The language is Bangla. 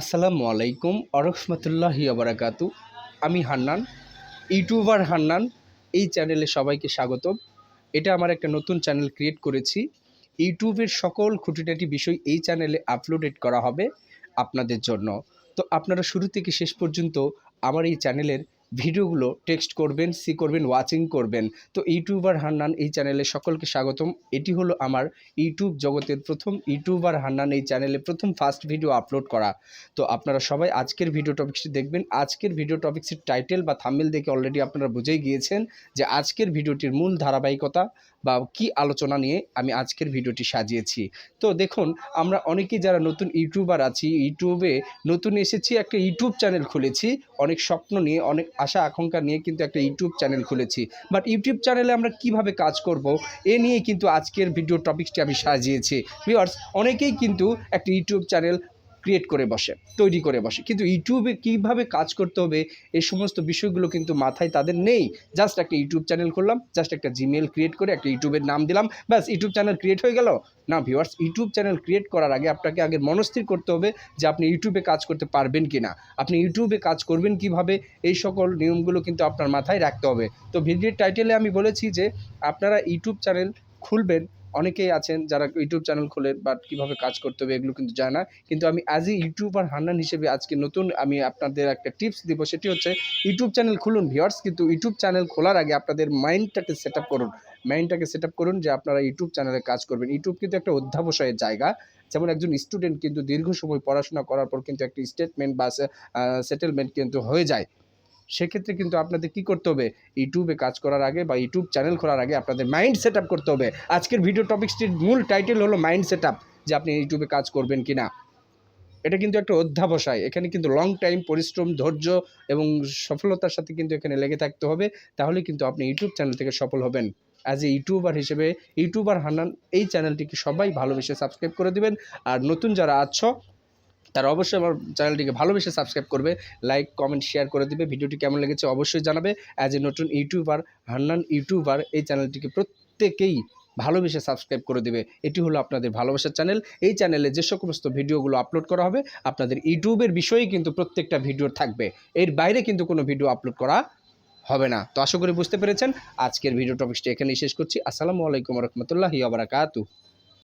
আসসালামু আলাইকুম আরহমতুল্লাহি আবরাকাতু আমি হান্নান, ইউটিউবার হান্নান। এই চ্যানেলে সবাইকে স্বাগতম। এটা আমার একটা নতুন চ্যানেল ক্রিয়েট করেছি। ইউটিউবের সকল খুঁটিনাটি বিষয় এই চ্যানেলে আপলোডেড করা হবে আপনাদের জন্য। তো আপনারা শুরু থেকে শেষ পর্যন্ত আমার এই চ্যানেলের ভিডিওগুলো টেক্সট করবেন, সি করবেন ওয়াচিং করবেন। তো ইউটিউবার হান্নান এই চ্যানেলে সকলকে স্বাগতম। এটি হলো আমার ইউটিউব জগতের প্রথম ইউটিউবার হান্নান এই চ্যানেলে প্রথম ফার্স্ট ভিডিও আপলোড করা। তো আপনারা সবাই আজকের ভিডিও টপিকসটি দেখবেন। আজকের ভিডিও টপিক্সের টাইটেল বা থাম্বেল দেখে অলরেডি আপনারা বুঝেই গিয়েছেন যে আজকের ভিডিওটির মূল ধারাবাহিকতা বা কি আলোচনা নিয়ে আমি আজকের ভিডিওটি সাজিয়েছি। তো দেখুন, আমরা অনেকেই যারা নতুন ইউটিউবার আছি, ইউটিউবে নতুন এসেছি, একটা ইউটিউব চ্যানেল খুলেছি। অনেক স্বপ্ন নিয়ে, অনেক আশা আকাঙ্ক্ষা নিয়ে কিন্তু একটা ইউটিউব চ্যানেল খুলেছি। বাট ইউটিউব চ্যানেলে আমরা কীভাবে কাজ করব, এ নিয়ে কিন্তু আজকের ভিডিও টপিকসটি আমি সাজিয়েছি। ভিওয়ার্স অনেকেই কিন্তু একটা ইউটিউব চ্যানেল ক্রিয়েট করে বসে, তৈরি করে বসে। কিন্তু ইউটিউবে কীভাবে কাজ করতে হবে, এই সমস্ত বিষয়গুলো কিন্তু মাথায় তাদের নেই। জাস্ট একটা ইউটিউব চ্যানেল করলাম জাস্ট একটা জিমেল ক্রিয়েট করে একটা ইউটিউবের নাম দিলাম, ব্যাস, ইউটিউব চ্যানেল ক্রিয়েট হয়ে গেল। না ভিউয়ার্স ইউটিউব চ্যানেল ক্রিয়েট করার আগে আপনাকে আগে মনস্থির করতে হবে যে আপনি ইউটিউবে কাজ করতে পারবেন কি না আপনি ইউটিউবে কাজ করবেন কীভাবে, এই সকল নিয়মগুলো কিন্তু আপনার মাথায় রাখতে হবে। তো ভিডিওর টাইটেলে আমি বলেছি যে, আপনারা ইউটিউব চ্যানেল খুলবেন অনেকেই আছেন যারা ইউটিউব চ্যানেল খোলেন বাট কীভাবে কাজ করতে হবে এগুলো কিন্তু জানা কিন্তু আমি অ্যাজ এ ইউটিউবার হান্নান হিসেবে আজকে নতুন আমি আপনাদের একটা টিপস দিব, সেটি হচ্ছে ইউটিউব চ্যানেল খুলুন ভিওয়ার্স কিন্তু ইউটিউব চ্যানেল খোলার আগে আপনাদের মাইন্ডটাকে সেট আপ করুন। মাইন্ডটাকে সেট আপ করুন যে আপনারা ইউটিউব চ্যানেলে কাজ করবেন। ইউটিউব কিন্তু একটা অধ্যাবসায়ের জায়গা। যেমন একজন স্টুডেন্ট কিন্তু দীর্ঘ সময় পড়াশোনা করার পর কিন্তু একটা স্টেটমেন্ট বা সেটেলমেন্ট কিন্তু হয়ে যায়। সেক্ষেত্রে কিন্তু আপনাদের কি করতে হবে? ইউটিউবে কাজ করার আগে বা ইউটিউব চ্যানেল খোলার আগে আপনাদের মাইন্ড সেট করতে হবে। আজকের ভিডিও টপিক্সটির মূল টাইটেল হলো মাইন্ড সেট যে আপনি ইউটিউবে কাজ করবেন কি না এটা কিন্তু একটা অধ্যাবসায়। এখানে কিন্তু লং টাইম পরিশ্রম, ধৈর্য এবং সফলতার সাথে কিন্তু এখানে লেগে থাকতে হবে। তাহলে কিন্তু আপনি ইউটিউব চ্যানেল থেকে সফল হবেন। অ্যাজ এ ইউটিউবার হিসেবে ইউটিউবার হান্নান এই চ্যানেলটিকে সবাই ভালোবেসে সাবস্ক্রাইব করে দিবেন। আর নতুন যারা আছো তারা অবশ্যই আমার চ্যানেলটিকে ভালোবেসে সাবস্ক্রাইব করবে লাইক কমেন্ট শেয়ার করে দিবে। ভিডিওটি কেমন লেগেছে অবশ্যই জানাবে। অ্যাজ এ নতুন ইউটিউবার হান্নান ইউটিউবার এই চ্যানেলটিকে প্রত্যেকেই ভালোবেসে সাবস্ক্রাইব করে দেবে। এটি হলো আপনাদের ভালোবাসার চ্যানেল। এই চ্যানেলে যে সমস্ত ভিডিওগুলো আপলোড করা হবে, আপনাদের ইউটিউবের বিষয়ে কিন্তু প্রত্যেকটা ভিডিও থাকবে। এর বাইরে কিন্তু কোনো ভিডিও আপলোড করা হবে না। তো আশা করি বুঝতে পেরেছেন। আজকের ভিডিও টপিকসটি এখানেই শেষ করছি। আসসালামু আলাইকুম রহমতুল্লাহি আবরাকাতু